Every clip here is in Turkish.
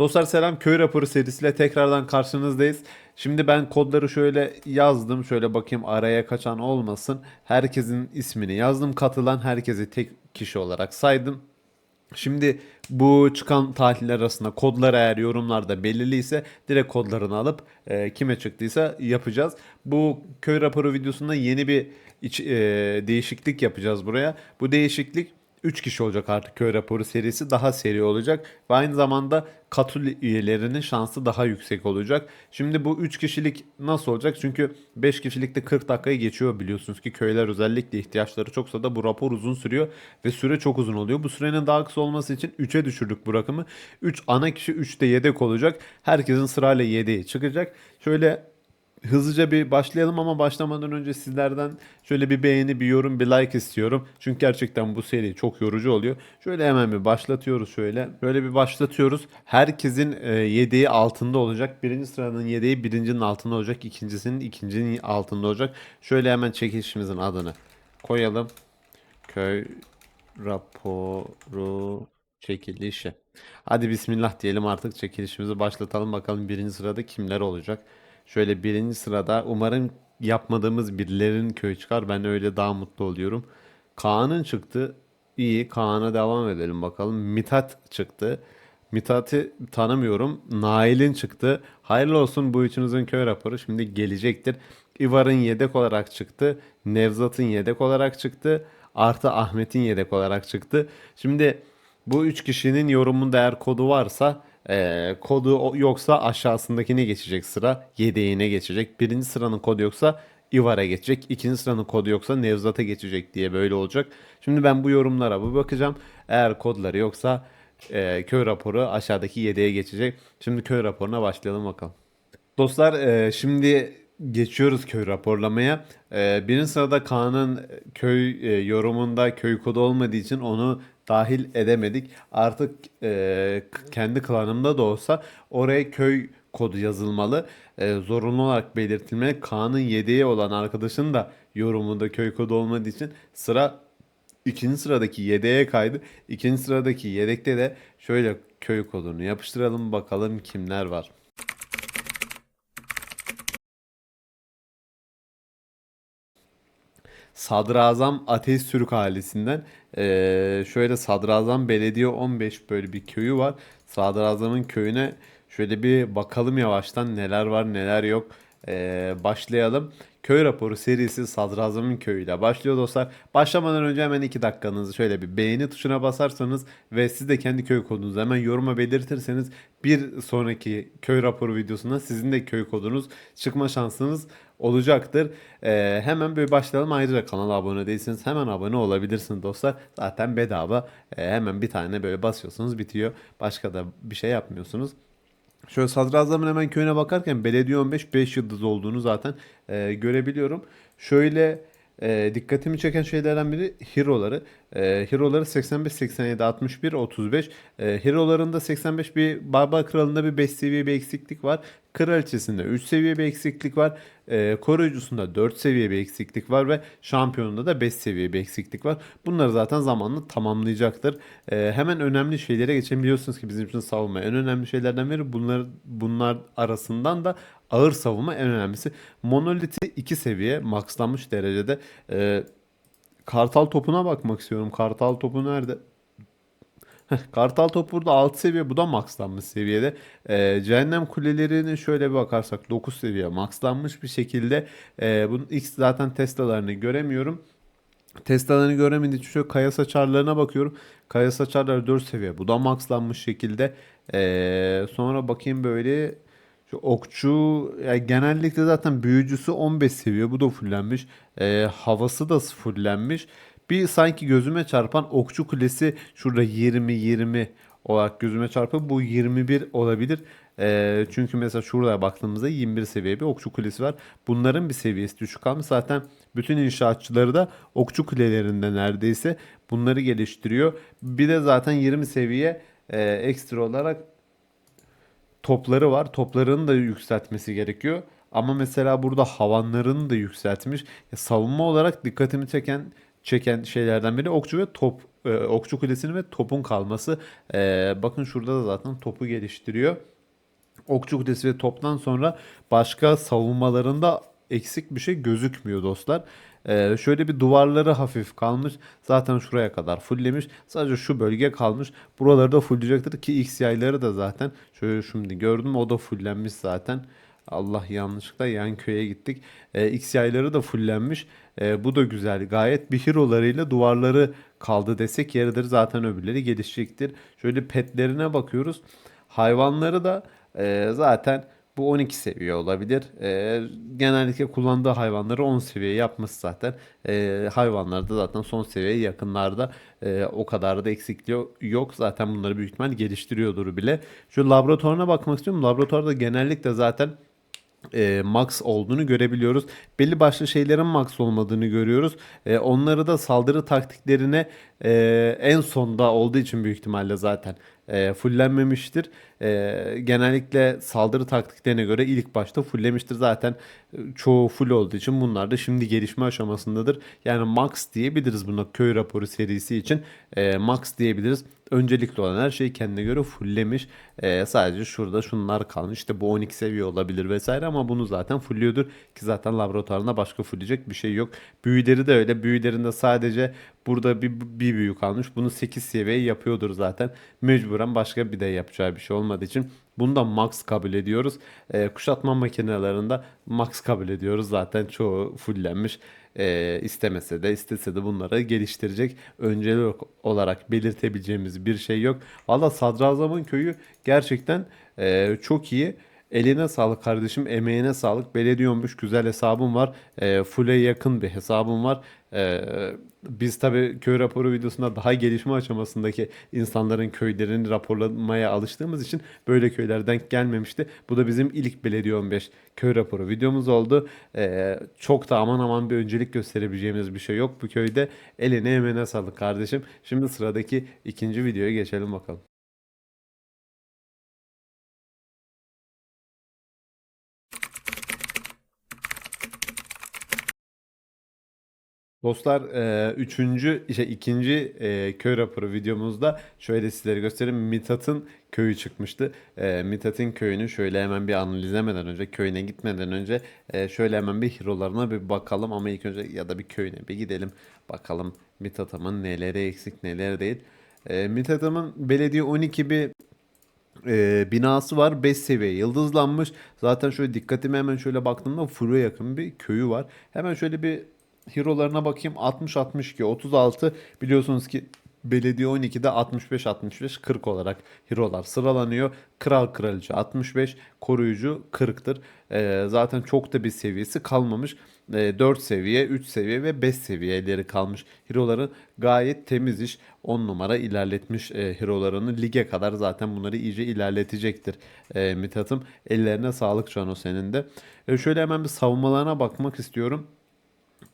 Dostlar selam köy raporu serisiyle tekrardan karşınızdayız. Şimdi ben kodları şöyle yazdım. Şöyle bakayım araya kaçan olmasın. Herkesin ismini yazdım. Katılan herkesi tek kişi olarak saydım. Şimdi bu çıkan tarihler arasında kodlar eğer yorumlarda belirliyse direkt kodlarını alıp e, kime çıktıysa yapacağız. Bu köy raporu videosunda yeni bir iç- e, değişiklik yapacağız buraya. Bu değişiklik 3 kişi olacak artık köy raporu serisi daha seri olacak ve aynı zamanda katıl üyelerinin şansı daha yüksek olacak. Şimdi bu 3 kişilik nasıl olacak? Çünkü 5 kişilikte 40 dakikayı geçiyor biliyorsunuz ki köyler özellikle ihtiyaçları çoksa da bu rapor uzun sürüyor ve süre çok uzun oluyor. Bu sürenin daha kısa olması için 3'e düşürdük bu rakamı. 3 ana kişi 3 de yedek olacak. Herkesin sırayla yedeği çıkacak. Şöyle hızlıca bir başlayalım ama başlamadan önce sizlerden şöyle bir beğeni, bir yorum, bir like istiyorum. Çünkü gerçekten bu seri çok yorucu oluyor. Şöyle hemen bir başlatıyoruz şöyle. Böyle bir başlatıyoruz. Herkesin e, yedeği altında olacak. Birinci sıranın yedeği birincinin altında olacak. İkincisinin ikincinin altında olacak. Şöyle hemen çekilişimizin adını koyalım. Köy raporu çekilişi. Hadi bismillah diyelim artık çekilişimizi başlatalım. Bakalım birinci sırada kimler olacak. Şöyle birinci sırada umarım yapmadığımız birilerinin köyü çıkar. Ben öyle daha mutlu oluyorum. Kaan'ın çıktı. İyi. Kaan'a devam edelim bakalım. Mithat çıktı. Mithat'ı tanımıyorum. Nail'in çıktı. Hayırlı olsun bu üçünüzün köy raporu şimdi gelecektir. İvar'ın yedek olarak çıktı. Nevzat'ın yedek olarak çıktı. Artı Ahmet'in yedek olarak çıktı. Şimdi bu üç kişinin yorumunda eğer kodu varsa eee, kodu yoksa aşağısındakine geçecek sıra. Yedeğine geçecek. Birinci sıranın kodu yoksa İvar'a geçecek. İkinci sıranın kodu yoksa Nevzat'a geçecek diye böyle olacak. Şimdi ben bu yorumlara bir bakacağım. Eğer kodları yoksa eee, köy raporu aşağıdaki yedeğe geçecek. Şimdi köy raporuna başlayalım bakalım. Dostlar e, şimdi geçiyoruz köy raporlamaya. E, birinci sırada Kaan'ın köy e, yorumunda köy kodu olmadığı için onu dahil edemedik. Artık e, kendi klanımda da olsa oraya köy kodu yazılmalı. E, zorunlu olarak belirtilmeli. Kaan'ın yedeği olan arkadaşın da yorumunda köy kodu olmadığı için sıra ikinci sıradaki yedeğe kaydı. İkinci sıradaki yedekte de şöyle köy kodunu yapıştıralım bakalım kimler var. Sadrazam Ateist Türk ailesinden eee, şöyle Sadrazam Belediye 15 böyle bir köyü var. Sadrazam'ın köyüne şöyle bir bakalım yavaştan neler var neler yok. Eee, başlayalım. Köy raporu serisi Sadrazam'ın köyüyle başlıyor dostlar. Başlamadan önce hemen 2 dakikanızı şöyle bir beğeni tuşuna basarsanız ve siz de kendi köy kodunuzu hemen yoruma belirtirseniz bir sonraki köy raporu videosunda sizin de köy kodunuz çıkma şansınız olacaktır. Ee, hemen bir başlayalım. Ayrıca kanala abone değilseniz hemen abone olabilirsiniz dostlar. Zaten bedava. Ee, hemen bir tane böyle basıyorsunuz bitiyor. Başka da bir şey yapmıyorsunuz. Şöyle Sadrazam'ın hemen köyüne bakarken belediye 15 5 yıldız olduğunu zaten e, görebiliyorum. Şöyle e, dikkatimi çeken şeylerden biri hero'ları. E, hero'ları 85, 87, 61, 35. E, hero'larında 85 bir Barbar Kralı'nda bir 5 seviye bir eksiklik var. Kraliçesinde 3 seviye bir eksiklik var. E, koruyucusunda 4 seviye bir eksiklik var ve şampiyonunda da 5 seviye bir eksiklik var. Bunları zaten zamanla tamamlayacaktır. E, hemen önemli şeylere geçelim. Biliyorsunuz ki bizim için savunma en önemli şeylerden biri. Bunlar, bunlar arasından da ağır savunma en önemlisi. Monolith'i 2 seviye maxlanmış derecede. E, Kartal topuna bakmak istiyorum. Kartal topu nerede? Kartal top burada 6 seviye. Bu da maxlanmış seviyede. Ee, cehennem kulelerine şöyle bir bakarsak 9 seviye maxlanmış bir şekilde. Ee, bunun X zaten Tesla'larını göremiyorum. Tesla'larını göremediği için şöyle kaya saçarlarına bakıyorum. Kaya saçarları 4 seviye. Bu da maxlanmış şekilde. Ee, sonra bakayım böyle şu okçu yani genellikle zaten büyücüsü 15 seviye. Bu da fullenmiş. Ee, havası da fullenmiş. Bir sanki gözüme çarpan okçu kulesi şurada 20-20 olarak gözüme çarpıyor. Bu 21 olabilir. Ee, çünkü mesela şuraya baktığımızda 21 seviye bir okçu kulesi var. Bunların bir seviyesi düşük kalmış. Zaten bütün inşaatçıları da okçu kulelerinde neredeyse bunları geliştiriyor. Bir de zaten 20 seviye e, ekstra olarak topları var. Toplarını da yükseltmesi gerekiyor. Ama mesela burada havanlarını da yükseltmiş. Ya savunma olarak dikkatimi çeken çeken şeylerden biri okçu ve top e, okçu kulesini ve topun kalması. E, bakın şurada da zaten topu geliştiriyor. Okçu kulesi ve toptan sonra başka savunmalarında eksik bir şey gözükmüyor dostlar. Ee, şöyle bir duvarları hafif kalmış. Zaten şuraya kadar fulllemiş. Sadece şu bölge kalmış. Buraları da fullleyecektir ki X yayları da zaten şöyle şimdi gördüm o da fullenmiş zaten. Allah yanlışlıkla yan köye gittik. Ee, X yayları da fullenmiş. Ee, bu da güzel. Gayet bir hero'larıyla duvarları kaldı desek yeridir. Zaten öbürleri gelişecektir. Şöyle petlerine bakıyoruz. Hayvanları da e, zaten bu 12 seviye olabilir. E, genellikle kullandığı hayvanları 10 seviye yapması zaten. E, hayvanlar da zaten son seviyeye yakınlarda. E, o kadar da eksikliği yok. Zaten bunları büyük ihtimal geliştiriyordur bile. Şu laboratuvarına bakmak istiyorum. Laboratuvarda genellikle zaten e, max olduğunu görebiliyoruz. Belli başlı şeylerin max olmadığını görüyoruz. E, onları da saldırı taktiklerine e, en sonda olduğu için büyük ihtimalle zaten e, fullenmemiştir. E, genellikle saldırı taktiklerine göre ilk başta fullemiştir. Zaten e, çoğu full olduğu için bunlar da şimdi gelişme aşamasındadır. Yani max diyebiliriz buna köy raporu serisi için. E, max diyebiliriz. Öncelikli olan her şeyi kendine göre fulllemiş. E, sadece şurada şunlar kalmış. İşte bu 12 seviye olabilir vesaire ama bunu zaten fullüyordur. Ki zaten laboratuvarında başka fullleyecek bir şey yok. Büyüleri de öyle. Büyülerinde sadece burada bir, bir büyü kalmış. Bunu 8 seviye yapıyordur zaten. Mecburen başka bir de yapacağı bir şey olmadığı için bunu da max kabul ediyoruz. E, kuşatma makinelerinde max kabul ediyoruz. Zaten çoğu fullenmiş. E, istemese de istese de bunları geliştirecek. Öncelik olarak belirtebileceğimiz bir şey yok. Valla Sadrazam'ın köyü gerçekten e, çok iyi. Eline sağlık kardeşim, emeğine sağlık. Belediye olmuş güzel hesabım var. E, full'e yakın bir hesabım var. E, biz tabii köy raporu videosunda daha gelişme aşamasındaki insanların köylerini raporlamaya alıştığımız için böyle köyler denk gelmemişti. Bu da bizim ilk Belediye 15 köy raporu videomuz oldu. E, çok da aman aman bir öncelik gösterebileceğimiz bir şey yok bu köyde. Eline emeğine sağlık kardeşim. Şimdi sıradaki ikinci videoya geçelim bakalım. Dostlar e, üçüncü işte ikinci e, köy raporu videomuzda şöyle sizlere göstereyim. Mithat'ın köyü çıkmıştı. E, Mithat'ın köyünü şöyle hemen bir analizlemeden önce köyüne gitmeden önce e, şöyle hemen bir hero'larına bir bakalım ama ilk önce ya da bir köyüne bir gidelim. Bakalım Mithat'ımın neleri eksik neleri değil. E, Mithat'ımın belediye 12 bir e, binası var. 5 seviye yıldızlanmış. Zaten şöyle dikkatime hemen şöyle baktığımda full'e yakın bir köyü var. Hemen şöyle bir hero'larına bakayım. 60 62 36 biliyorsunuz ki Belediye 12'de 65 65 40 olarak hero'lar sıralanıyor. Kral kraliçe 65, koruyucu 40'tır. Ee, zaten çok da bir seviyesi kalmamış. Ee, 4 seviye, 3 seviye ve 5 seviyeleri kalmış. Hero'ları gayet temiz iş. 10 numara ilerletmiş e, hero'larını. Lige kadar zaten bunları iyice ilerletecektir e, Mithat'ım. Ellerine sağlık şu an o senin de. E, şöyle hemen bir savunmalarına bakmak istiyorum.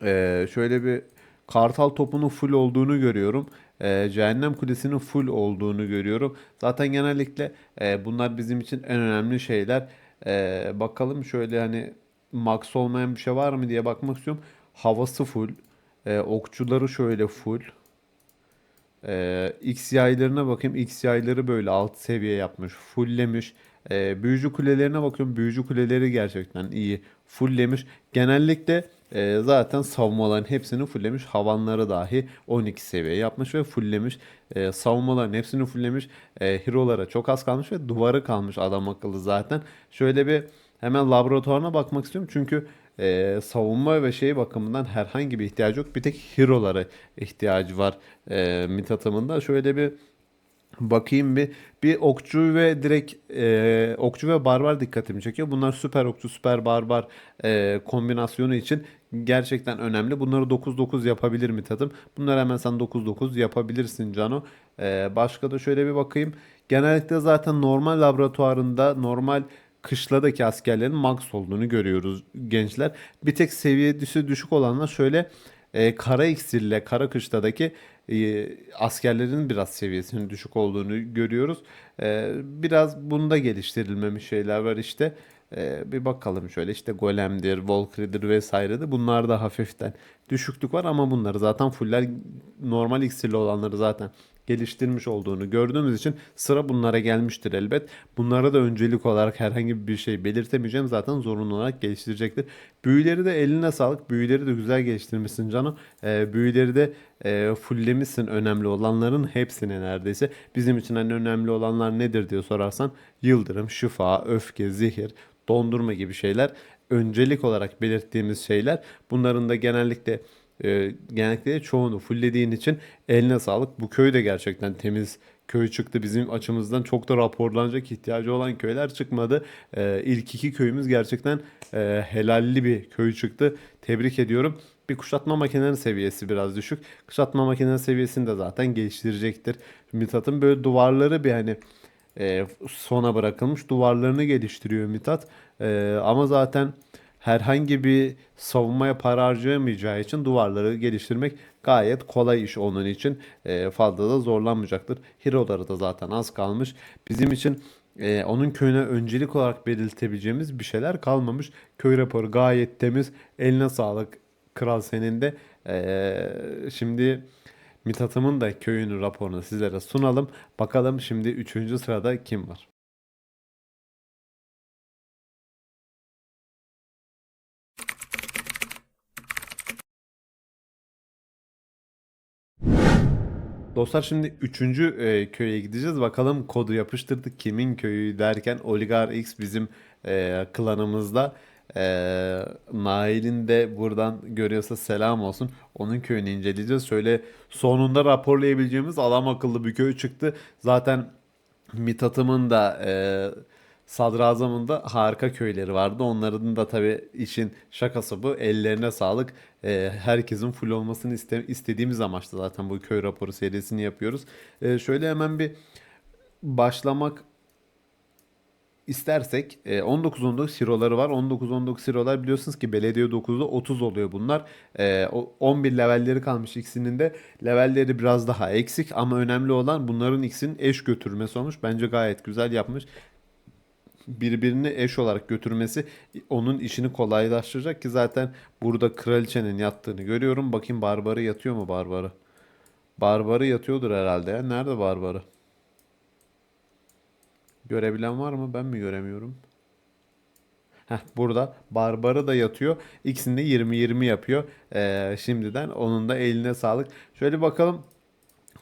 Ee, şöyle bir Kartal topunun full olduğunu görüyorum. Ee, Cehennem Kulesi'nin full olduğunu görüyorum. Zaten genellikle e, bunlar bizim için en önemli şeyler. Ee, bakalım şöyle hani max olmayan bir şey var mı diye bakmak istiyorum. Havası full. Ee, okçuları şöyle full. Ee, X yaylarına bakayım. X yayları böyle alt seviye yapmış. Fulllemiş. Ee, büyücü kulelerine bakıyorum. Büyücü kuleleri gerçekten iyi. Fulllemiş. Genellikle e, zaten savunmaların hepsini fulllemiş. Havanları dahi 12 seviye yapmış ve fulllemiş. E, savunmaların hepsini fulllemiş. E, hero'lara çok az kalmış ve duvarı kalmış adam akıllı zaten. Şöyle bir hemen laboratuvarına bakmak istiyorum. Çünkü e, savunma ve şey bakımından herhangi bir ihtiyacı yok. Bir tek hero'lara ihtiyacı var e, Mithat'ımın Şöyle bir Bakayım bir. Bir okçu ve direkt e, okçu ve barbar dikkatimi çekiyor. Bunlar süper okçu, süper barbar e, kombinasyonu için gerçekten önemli. Bunları 9-9 yapabilir mi tadım? Bunları hemen sen 9-9 yapabilirsin Cano. E, başka da şöyle bir bakayım. Genellikle zaten normal laboratuvarında normal kışladaki askerlerin max olduğunu görüyoruz gençler. Bir tek seviyesi düşük olanlar şöyle e, kara iksirle kara kışladaki e, askerlerin biraz seviyesinin düşük olduğunu görüyoruz. E, biraz bunda geliştirilmemiş şeyler var işte. Ee, bir bakalım şöyle işte Golem'dir, Valkyrie'dir vesairedir. Bunlarda hafiften düşüklük var ama bunları zaten fuller normal iksirli olanları zaten geliştirmiş olduğunu gördüğümüz için sıra bunlara gelmiştir elbet. Bunlara da öncelik olarak herhangi bir şey belirtemeyeceğim. Zaten zorunlu olarak geliştirecektir. Büyüleri de eline sağlık. Büyüleri de güzel geliştirmişsin Cano. Ee, büyüleri de e, fulllemişsin önemli olanların hepsini neredeyse. Bizim için en önemli olanlar nedir diye sorarsan yıldırım, şifa, öfke, zehir, dondurma gibi şeyler öncelik olarak belirttiğimiz şeyler. Bunların da genellikle e, genellikle çoğunu fulllediğin için eline sağlık. Bu köy de gerçekten temiz köy çıktı. Bizim açımızdan çok da raporlanacak ihtiyacı olan köyler çıkmadı. E, ilk iki köyümüz gerçekten e, helalli bir köy çıktı. Tebrik ediyorum. Bir kuşatma makinenin seviyesi biraz düşük. Kuşatma makinenin seviyesini de zaten geliştirecektir. Mithat'ın böyle duvarları bir hani e, sona bırakılmış duvarlarını geliştiriyor Mithat. E, ama zaten herhangi bir savunmaya para harcayamayacağı için duvarları geliştirmek gayet kolay iş onun için. E, fazla da zorlanmayacaktır. Hero'ları da zaten az kalmış. Bizim için e, onun köyüne öncelik olarak belirtebileceğimiz bir şeyler kalmamış. Köy raporu gayet temiz. Eline sağlık kral senin de. E, şimdi Mithat'ımın da köyünün raporunu sizlere sunalım. Bakalım şimdi 3. sırada kim var? Dostlar şimdi 3. E, köye gideceğiz. Bakalım kodu yapıştırdık. Kimin köyü derken Oligar X bizim e, klanımızda. E, Nail'in de buradan görüyorsa selam olsun. Onun köyünü inceleyeceğiz. Şöyle sonunda raporlayabileceğimiz adam akıllı bir köy çıktı. Zaten Mithat'ımın da e, Sadrazam'ın da harika köyleri vardı. Onların da tabii işin şakası bu. Ellerine sağlık. E, herkesin full olmasını iste, istediğimiz amaçla zaten bu köy raporu serisini yapıyoruz. E, şöyle hemen bir başlamak istersek e, 19-19 hero'ları var. 19-19 hero'lar biliyorsunuz ki belediye 9'da 30 oluyor bunlar. E, o 11 levelleri kalmış ikisinin de. Levelleri biraz daha eksik ama önemli olan bunların ikisinin eş götürmesi olmuş. Bence gayet güzel yapmış birbirini eş olarak götürmesi onun işini kolaylaştıracak ki zaten burada kraliçenin yattığını görüyorum. Bakayım Barbarı yatıyor mu Barbarı? Barbarı yatıyordur herhalde ya. Nerede Barbarı? Görebilen var mı? Ben mi göremiyorum? Heh, burada Barbarı da yatıyor. İkisini de 20-20 yapıyor. Ee, şimdiden onun da eline sağlık. Şöyle bakalım.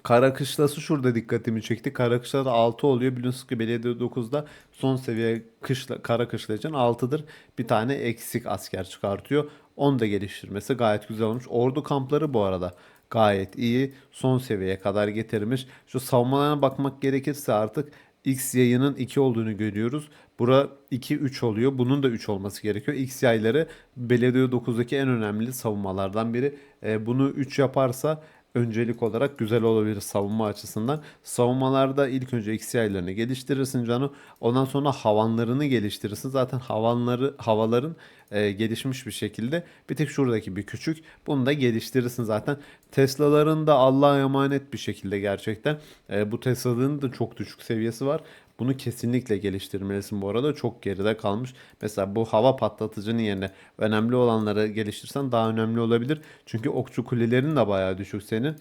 Kara kışlası şurada dikkatimi çekti. Kara kışla da 6 oluyor. Biliyorsunuz ki belediye 9'da son seviye kışla, kara kışla için 6'dır. Bir tane eksik asker çıkartıyor. Onu da geliştirmesi gayet güzel olmuş. Ordu kampları bu arada gayet iyi. Son seviyeye kadar getirmiş. Şu savunmalarına bakmak gerekirse artık X yayının 2 olduğunu görüyoruz. Bura 2 3 oluyor. Bunun da 3 olması gerekiyor. X yayları belediye 9'daki en önemli savunmalardan biri. E, bunu 3 yaparsa öncelik olarak güzel olabilir savunma açısından. Savunmalarda ilk önce X yaylarını geliştirirsin canı. Ondan sonra havanlarını geliştirirsin. Zaten havanları havaların e, gelişmiş bir şekilde. Bir tek şuradaki bir küçük. Bunu da geliştirirsin zaten. Tesla'ların da Allah'a emanet bir şekilde gerçekten. E, bu Tesla'ların da çok düşük seviyesi var. Bunu kesinlikle geliştirmelisin bu arada. Çok geride kalmış. Mesela bu hava patlatıcının yerine önemli olanları geliştirsen daha önemli olabilir. Çünkü okçu kulelerin de bayağı düşük senin.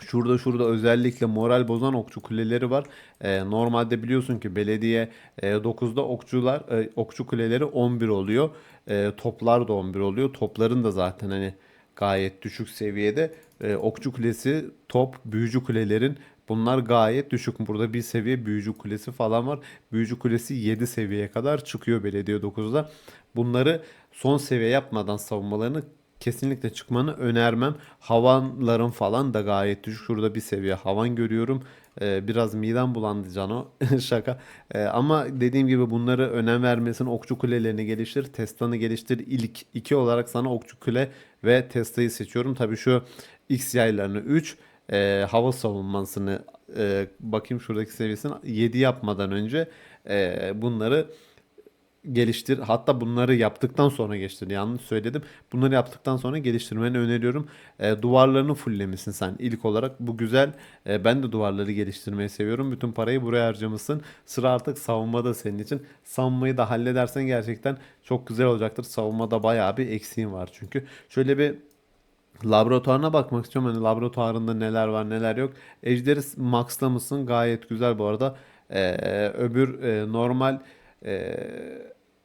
Şurada şurada özellikle moral bozan okçu kuleleri var. Ee, normalde biliyorsun ki belediye e, 9'da okçular e, okçu kuleleri 11 oluyor. E, toplar da 11 oluyor. Topların da zaten hani gayet düşük seviyede. E, okçu kulesi, top, büyücü kulelerin Bunlar gayet düşük. Burada bir seviye büyücü kulesi falan var. Büyücü kulesi 7 seviyeye kadar çıkıyor belediye 9'da. Bunları son seviye yapmadan savunmalarını kesinlikle çıkmanı önermem. Havanların falan da gayet düşük. Şurada bir seviye havan görüyorum. Ee, biraz midem bulandı Cano. Şaka. Ee, ama dediğim gibi bunları önem vermesin. Okçu kulelerini geliştir. Tesla'nı geliştir. İlk iki olarak sana okçu kule ve Tesla'yı seçiyorum. Tabii şu X yaylarını 3 e, hava savunmasını e, bakayım şuradaki seviyesini 7 yapmadan önce e, bunları geliştir. Hatta bunları yaptıktan sonra geliştir. Yanlış söyledim. Bunları yaptıktan sonra geliştirmeni öneriyorum. E, duvarlarını fulllemişsin sen ilk olarak. Bu güzel. E, ben de duvarları geliştirmeyi seviyorum. Bütün parayı buraya harcamışsın. Sıra artık savunmada senin için. Savunmayı da halledersen gerçekten çok güzel olacaktır. Savunmada bayağı bir eksiğin var çünkü. Şöyle bir Laboratuvarına bakmak istiyorum. Hani laboratuvarında neler var neler yok. Ejderi maxlamışsın. Gayet güzel bu arada. Ee, öbür e, normal e,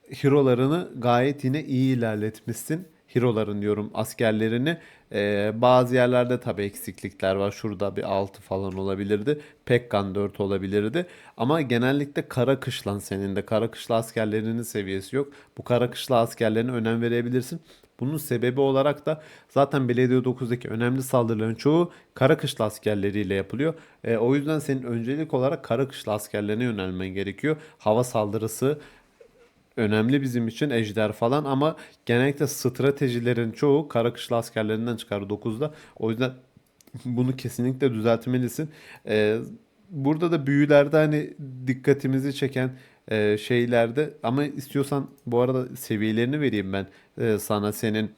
hero'larını gayet yine iyi ilerletmişsin. Hero'ların diyorum askerlerini. Ee, bazı yerlerde tabii eksiklikler var. Şurada bir 6 falan olabilirdi. Pekkan 4 olabilirdi. Ama genellikle kara kışlan senin de. Kara kışla askerlerinin seviyesi yok. Bu kara kışla askerlerine önem verebilirsin. Bunun sebebi olarak da zaten Belediye 9'daki önemli saldırıların çoğu kara kışla askerleriyle yapılıyor. E, o yüzden senin öncelik olarak kara kışla askerlerine yönelmen gerekiyor. Hava saldırısı önemli bizim için ejder falan ama genellikle stratejilerin çoğu kara kışla askerlerinden çıkar 9'da. O yüzden bunu kesinlikle düzeltmelisin. Ee, burada da büyülerde hani dikkatimizi çeken e, şeylerde ama istiyorsan bu arada seviyelerini vereyim ben e, sana senin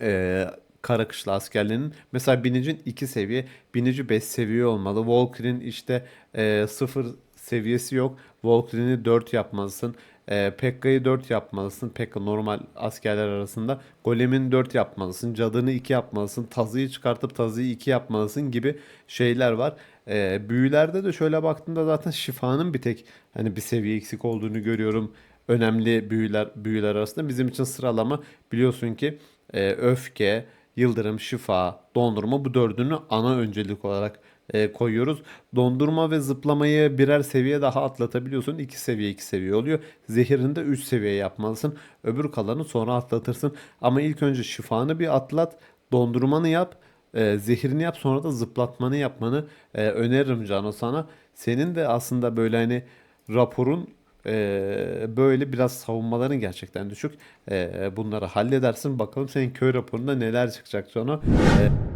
e, kara askerlerinin. Mesela binicin 2 seviye, binici 5 seviye olmalı. Valkyrie'nin işte e, 0 seviyesi yok. Valkyrie'ni 4 yapmalısın. E, Pekka'yı 4 yapmalısın. Pekka normal askerler arasında. Golem'in 4 yapmalısın. Cadını 2 yapmalısın. Tazıyı çıkartıp tazıyı 2 yapmalısın gibi şeyler var. E, büyülerde de şöyle baktığımda zaten şifanın bir tek hani bir seviye eksik olduğunu görüyorum. Önemli büyüler büyüler arasında bizim için sıralama biliyorsun ki e, öfke, yıldırım, şifa, dondurma bu dördünü ana öncelik olarak e, koyuyoruz. Dondurma ve zıplamayı birer seviye daha atlatabiliyorsun. 2 seviye 2 seviye oluyor. Zehirini de 3 seviye yapmalısın. Öbür kalanı sonra atlatırsın. Ama ilk önce şifanı bir atlat. Dondurmanı yap. E, zehirini yap sonra da zıplatmanı yapmanı e, öneririm Cano sana. Senin de aslında böyle hani raporun e, böyle biraz savunmaların gerçekten düşük. E, bunları halledersin. Bakalım senin köy raporunda neler çıkacak Cano. E,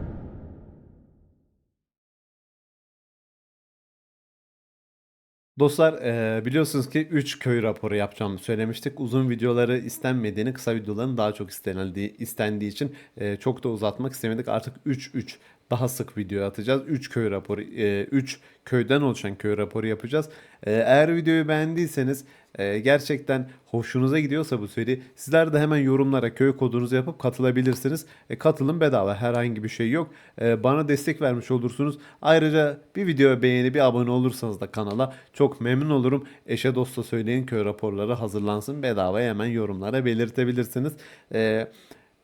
Dostlar eee, biliyorsunuz ki 3 köy raporu yapacağımı söylemiştik. Uzun videoları istenmediğini, kısa videoların daha çok istenildiği, istendiği için eee, çok da uzatmak istemedik. Artık 3-3 daha sık video atacağız. 3 köy raporu, 3 köyden oluşan köy raporu yapacağız. Eee, eğer videoyu beğendiyseniz eee, gerçekten hoşunuza gidiyorsa bu seri sizler de hemen yorumlara köy kodunuzu yapıp katılabilirsiniz. E, katılın bedava herhangi bir şey yok. E, bana destek vermiş olursunuz. Ayrıca bir videoya beğeni bir abone olursanız da kanala çok memnun olurum. Eşe dosta söyleyin köy raporları hazırlansın bedava hemen yorumlara belirtebilirsiniz. E,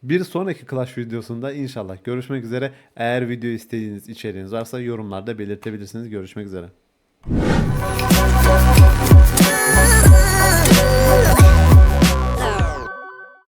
bir sonraki Clash videosunda inşallah görüşmek üzere. Eğer video istediğiniz içeriğiniz varsa yorumlarda belirtebilirsiniz. Görüşmek üzere.